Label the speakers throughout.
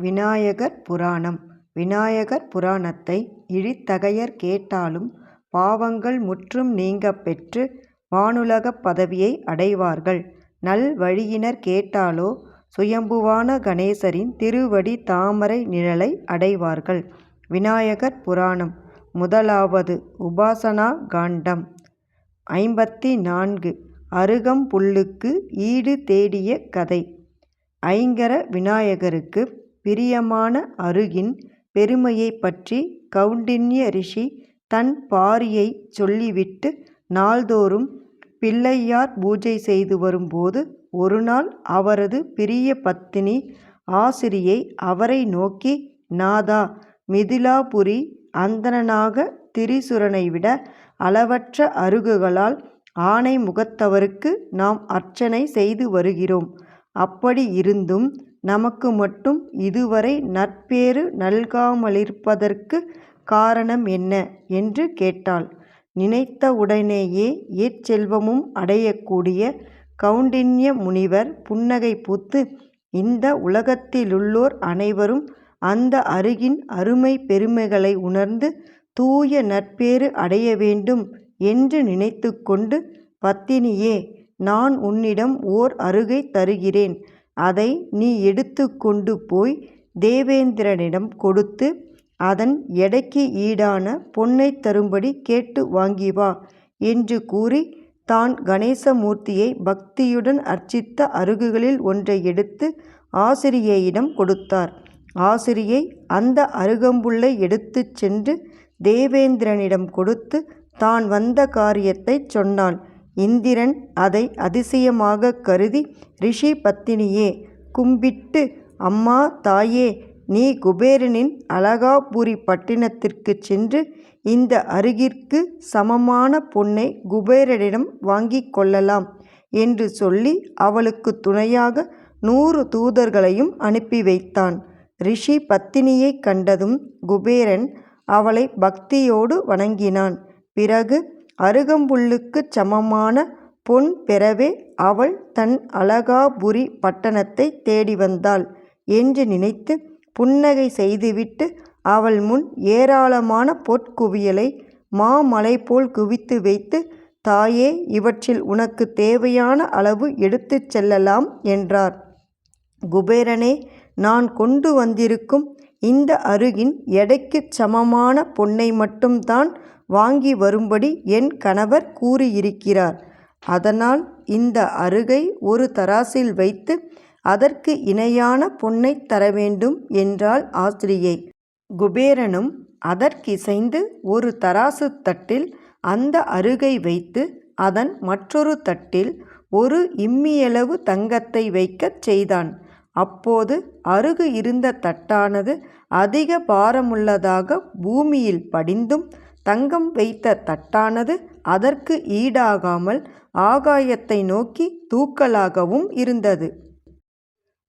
Speaker 1: விநாயகர் புராணம். விநாயகர் புராணத்தை இழித்தகையர் கேட்டாலும் பாவங்கள் முற்றும் நீங்கப் பெற்று வானுலகப் பதவியை அடைவார்கள். நல்வழியினர் கேட்டாலோ சுயம்புவான கணேசரின் திருவடி தாமரை நிழலை அடைவார்கள். விநாயகர் புராணம். முதலாவது உபாசனா காண்டம். ஐம்பத்தி நான்கு அருகம்புல்லுக்கு ஈடு தேடிய கதை. ஐங்கர விநாயகருக்கு பிரியமான அருகின் பெருமையைப் பற்றி கௌண்டின்ய ரிஷி தன் பாரியைச் சொல்லிவிட்டு நாள்தோறும் பிள்ளையார் பூஜை செய்து வரும்போது ஒருநாள் அவரது பிரிய பத்தினி ஆசிரியை அவரை நோக்கி நாதா மிதிலாபுரி அந்தணனாக திரிசுரனைவிட அளவற்ற அருகுகளால் ஆணை முகத்தவருக்கு நாம் அர்ச்சனை செய்து வருகிறோம். அப்படி இருந்தும் நமக்கு மட்டும் இதுவரை நற்பேறு நல்காமலிருப்பதற்குக் காரணம் என்ன? என்று கேட்டாள். நினைத்தவுடனேயே ஏச்செல்வமும் அடையக்கூடிய கௌண்டின்ய முனிவர் புன்னகை பூத்து இந்த உலகத்திலுள்ளோர் அனைவரும் அந்த அருகின் அருமை பெருமைகளை உணர்ந்து தூய நற்பேறு அடைய வேண்டும் என்று நினைத்து கொண்டு பத்தினியே நான் உன்னிடம் ஓர் அருகை தருகிறேன். அதை நீ எடுத்து கொண்டு போய் தேவேந்திரனிடம் கொடுத்து அதன் எடைக்கு ஈடான பொன்னைத் தரும்படி கேட்டு வாங்கி வா. என்று கூறி தான் கணேசமூர்த்தியை பக்தியுடன் அர்ச்சித்த அருகுகளில் ஒன்றை எடுத்து ஆசிரியையிடம் கொடுத்தார். ஆசிரியை அந்த அருகம்புல்லை எடுத்துச் சென்று தேவேந்திரனிடம் கொடுத்து தான் வந்த காரியத்தைச் சொன்னான் இந்திரன் அதை அதிசயமாகக் கருதி ரிஷி பத்தினியே கும்பிட்டு அம்மா தாயே நீ குபேரனின் அழகாபுரி பட்டினத்திற்கு சென்று இந்த அருகிற்கு சமமான பொன்னை குபேரனிடம் வாங்கிக் கொள்ளலாம் என்று சொல்லி அவளுக்கு துணையாக நூறு தூதர்களையும் அனுப்பி வைத்தான். ரிஷி பத்தினியை கண்டதும் குபேரன் அவளை பக்தியோடு வணங்கினான். பிறகு அருகம்புல்லுக்குச் சமமான பொன் பெறவே அவள் தன் அழகாபுரி பட்டணத்தைத் தேடி வந்தாள் என்று நினைத்து புன்னகை செய்துவிட்டு அவள் முன் ஏராளமான பொற்குவியலை மாமலைபோல் குவித்து வைத்து தாயே இவற்றில் உனக்கு தேவையான அளவு எடுத்துச் செல்லலாம் என்றார். குபேரனே நான் கொண்டு வந்திருக்கும் இந்த அருகின் எடைக்குச் சமமான பொன்னை மட்டும் தான் வாங்கி வரும்படி என் கணவர் கூறியிருக்கிறார். அதனால் இந்த அருகை ஒரு தராசில் வைத்து அதற்கு இணையான பொன்னைத் தரவேண்டும் என்றாள் ஆசிரியை. குபேரனும் அதற்கிசைந்து ஒரு தராசு தட்டில் அந்த அருகை வைத்து அதன் மற்றொரு தட்டில் ஒரு இம்மியளவு தங்கத்தை வைக்கச் செய்தான். அப்போது அருகு இருந்த தட்டானது அதிக பாரமுள்ளதாக பூமியில் படிந்தும் தங்கம் வைத்த தட்டானது அதற்கு ஈடாகாமல் ஆகாயத்தை நோக்கி தூக்கலாகவும் இருந்தது.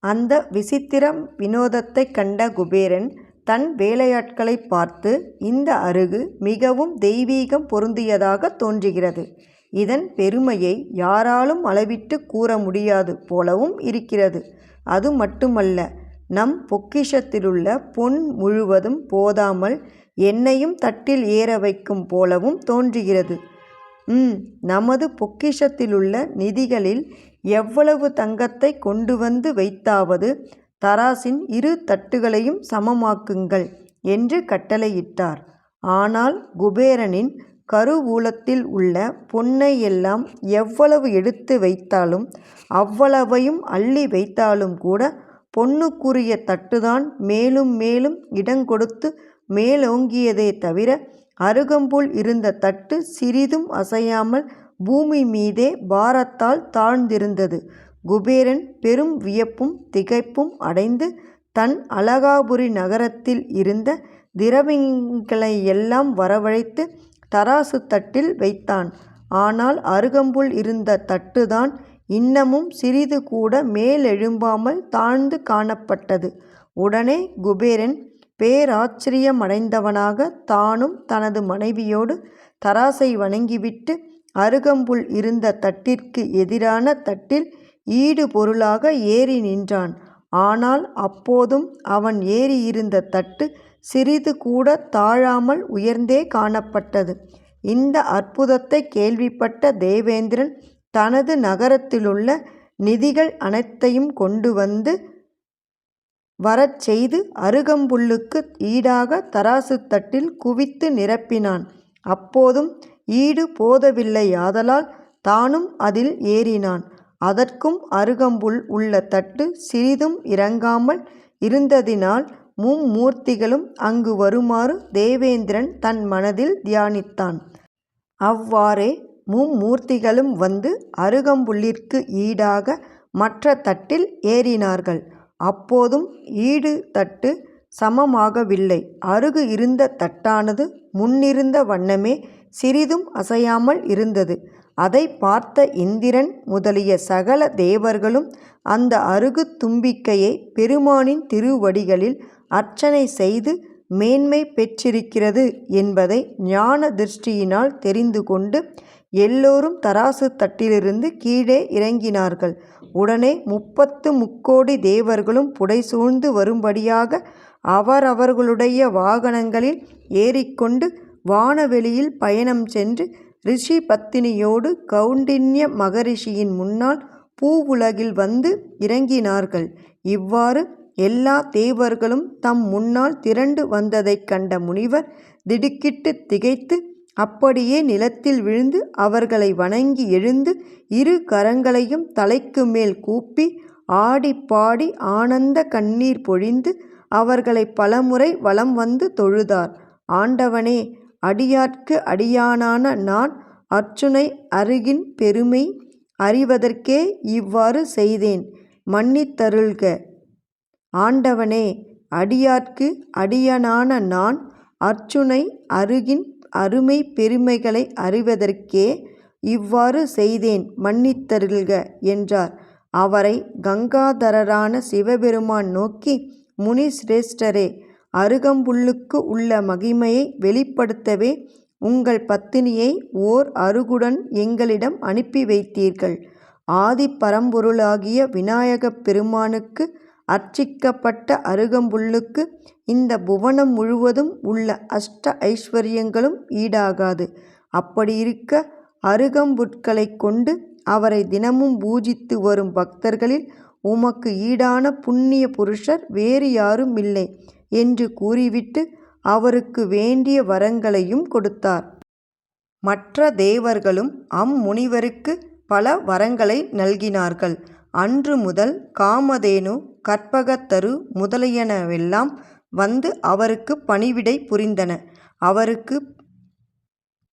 Speaker 1: அந்த விசித்திர வினோதத்தைக் கண்ட குபேரன் தன் வேலையாட்களை பார்த்து இந்த அருகு மிகவும் தெய்வீகம் பொருந்தியதாக தோன்றுகிறது. இதன் பெருமையை யாராலும் அளவிட்டுக் கூற முடியாது போலவும் இருக்கிறது. அது மட்டுமல்ல நம் பொக்கிஷத்திலுள்ள பொன் முழுவதும் போதாமல் என்னையும் தட்டில் ஏற வைக்கும் போலவும் தோன்றுகிறது. ம் நமது பொக்கிஷத்திலுள்ள நிதிகளில் எவ்வளவு தங்கத்தை கொண்டு வந்து வைத்தாவது தராசின் இரு தட்டுகளையும் சமமாக்குங்கள் என்று கட்டளையிட்டார். ஆனால் குபேரனின் கருவூலத்தில் உள்ள பொன்னை எல்லாம் எவ்வளவு எடுத்து வைத்தாலும் அவ்வளவையும் அள்ளி வைத்தாலும் கூட பொன்னுக்குரிய தட்டுதான் மேலும் மேலும் இடங்கொடுத்து மேலோங்கியதே தவிர அருகம்புல் இருந்த தட்டு சிறிதும் அசையாமல் பூமி மீதே பாரத்தால் தாழ்ந்திருந்தது. குபேரன் பெரும் வியப்பும் திகைப்பும் அடைந்து தன் அலகாபுரி நகரத்தில் இருந்த திரவியங்களையெல்லாம் வரவழைத்து தராசு தட்டில் வைத்தான். ஆனால் அருகம்புல் இருந்த தட்டுதான் இன்னமும் சிறிது கூட மேலெழும்பாமல் தாழ்ந்து காணப்பட்டது. உடனே குபேரன் பேராச்சரியமடைந்தவனாக தானும் தனது மனைவியோடு தராசை வணங்கிவிட்டு அருகம்புல் இருந்த தட்டிற்கு எதிரான தட்டில் ஈடு பொருளாக ஏறி நின்றான். ஆனால் அப்போதும் அவன் ஏறியிருந்த தட்டு சிறிது கூட தாழாமல் உயர்ந்தே காணப்பட்டது. இந்த அற்புதத்தை கேள்விப்பட்ட தேவேந்திரன் தனது நகரத்திலுள்ள நிதிகள் அனைத்தையும் கொண்டு வந்து வரச் செய்து அருகம்புல்லுக்கு ஈடாக தராசுத் தட்டில் குவித்து நிரப்பினான். அப்போதும் ஈடு போதவில்லையாதலால் தானும் அதில் ஏறினான். அதற்கும் அருகம்புல் உள்ள தட்டு சிறிதும் இறங்காமல் இருந்ததினால் மும்மூர்த்திகளும் அங்கு வருமாறு தேவேந்திரன் தன் மனதில் தியானித்தான். அவ்வாறே மும்மூர்த்திகளும் வந்து அருகம்புல்லிற்கு ஈடாக மற்ற தட்டில் ஏறினார்கள். அப்போதும் ஈடு தட்டு சமமாகவில்லை. அருகு இருந்த தட்டானது முன்னிருந்த வண்ணமே சிறிதும் அசையாமல் இருந்தது. அதை பார்த்த இந்திரன் முதலிய சகல தேவர்களும் அந்த அருகு தும்பிக்கையை பெருமானின் திருவடிகளில் அர்ச்சனை செய்து மேன்மை பெற்றிருக்கிறது என்பதை ஞான திருஷ்டியினால் தெரிந்து கொண்டு எல்லோரும் தராசு தட்டிலிருந்து கீழே இறங்கினார்கள். உடனே முப்பத்து முக்கோடி தேவர்களும் புடைசூழ்ந்து வரும்படியாக அவரவர்களுடைய வாகனங்களில் ஏறிக்கொண்டு வானவெளியில் பயணம் சென்று ரிஷி பத்தினியோடு கௌண்டின்ய மகரிஷியின் முன்னால் பூவுலகில் வந்து இறங்கினார்கள். இவ்வாறு எல்லா தேவர்களும் தம் முன்னால் திரண்டு வந்ததைக் கண்ட முனிவர் திடுக்கிட்டு திகைத்து அப்படியே நிலத்தில் விழுந்து அவர்களை வணங்கி எழுந்து இரு கரங்களையும் தலைக்கு மேல் கூப்பி ஆடி பாடி ஆனந்த கண்ணீர் பொழிந்து அவர்களை பலமுறை வலம் வந்து தொழுதார். ஆண்டவனே அடியார்க்கு அடியானான நான் அர்ச்சுனை அருகின் பெருமை அறிவதற்கே இவ்வாறு செய்தேன் மன்னித்தருள்க. ஆண்டவனே அடியார்க்கு அடியனான நான் அர்ச்சுனை அருகின் அருமை பெருமைகளை அறிவதற்கே இவ்வாறு செய்தேன் மன்னித்தருள்க என்றார். அவரை கங்காதரரான சிவபெருமான் நோக்கி முனி சிரேஷ்டரே அருகம்புல்லுக்கு உள்ள மகிமையை வெளிப்படுத்தவே உங்கள் பத்தினியை ஓர் அருகுடன் எங்களிடம் அனுப்பி வைத்தீர்கள். ஆதி பரம்பொருளாகிய விநாயகப் பெருமானுக்கு அர்ச்சிக்கப்பட்ட அருகம்புல்லுக்கு இந்த புவனம் முழுவதும் உள்ள அஷ்ட ஐஸ்வர்யங்களும் ஈடாகாது. அப்படியிருக்க அருகம்புற்களை கொண்டு அவரை தினமும் பூஜித்து வரும் பக்தர்களில் உமக்கு ஈடான புண்ணிய புருஷர் வேறு யாரும் இல்லை என்று கூறிவிட்டு அவருக்கு வேண்டிய வரங்களையும் கொடுத்தார். மற்ற தேவர்களும் அம்முனிவருக்கு பல வரங்களை நல்கினார்கள். அன்று முதல் காமதேனு கற்பகத்தரு முதலியனவெல்லாம் வந்து அவருக்கு பணிவிடை புரிந்தன. அவருக்கு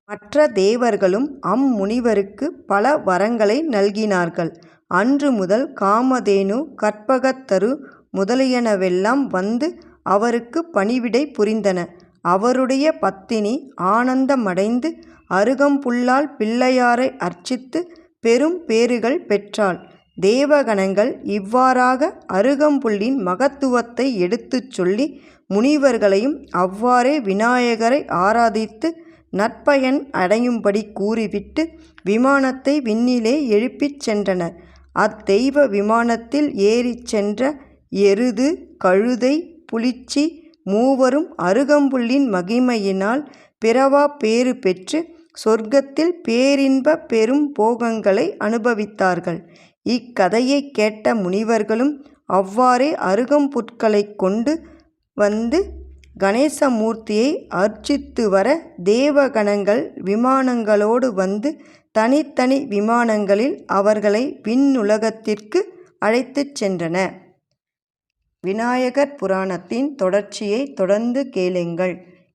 Speaker 1: மற்ற தேவர்களும் அம்முனிவருக்கு பல வரங்களை நல்கினார்கள். அன்று முதல் காமதேனு கற்பகத்தரு முதலியனவெல்லாம் வந்து அவருக்கு பணிவிடை புரிந்தன. அவருடைய பத்தினி ஆனந்தமடைந்து அருகம்புல்லால் பிள்ளையாரை அர்ச்சித்து பெரும் பேறுகள் பெற்றாள். தேவகணங்கள் இவ்வாறாக அருகம்புல்லின் மகத்துவத்தை எடுத்துச் சொல்லி முனிவர்களையும் அவ்வாறே விநாயகரை ஆராதித்து நற்பயன் அடையும்படி கூறிவிட்டு விமானத்தை விண்ணிலே எழுப்பிச் சென்றனர். அத்தெய்வ விமானத்தில் ஏறிச் சென்ற எருது கழுதை புலிச்சி மூவரும் அருகம்புல்லின் மகிமையினால் பிறவாப் பேறு பெற்று சொர்க்கத்தில் பேரின்ப பெரும் போகங்களை அனுபவித்தார்கள். இக்கதையைக் கேட்ட முனிவர்களும் அவ்வாறே அருகம்புற்களைக் கொண்டு வந்து கணேசமூர்த்தியை அர்ச்சித்து வர தேவகணங்கள் விமானங்களோடு வந்து தனித்தனி விமானங்களில் அவர்களை விண்ணுலகத்திற்கு அழைத்துச் சென்றன. விநாயகர் புராணத்தின் தொடர்ச்சியைத் தொடர்ந்து கேளுங்கள்.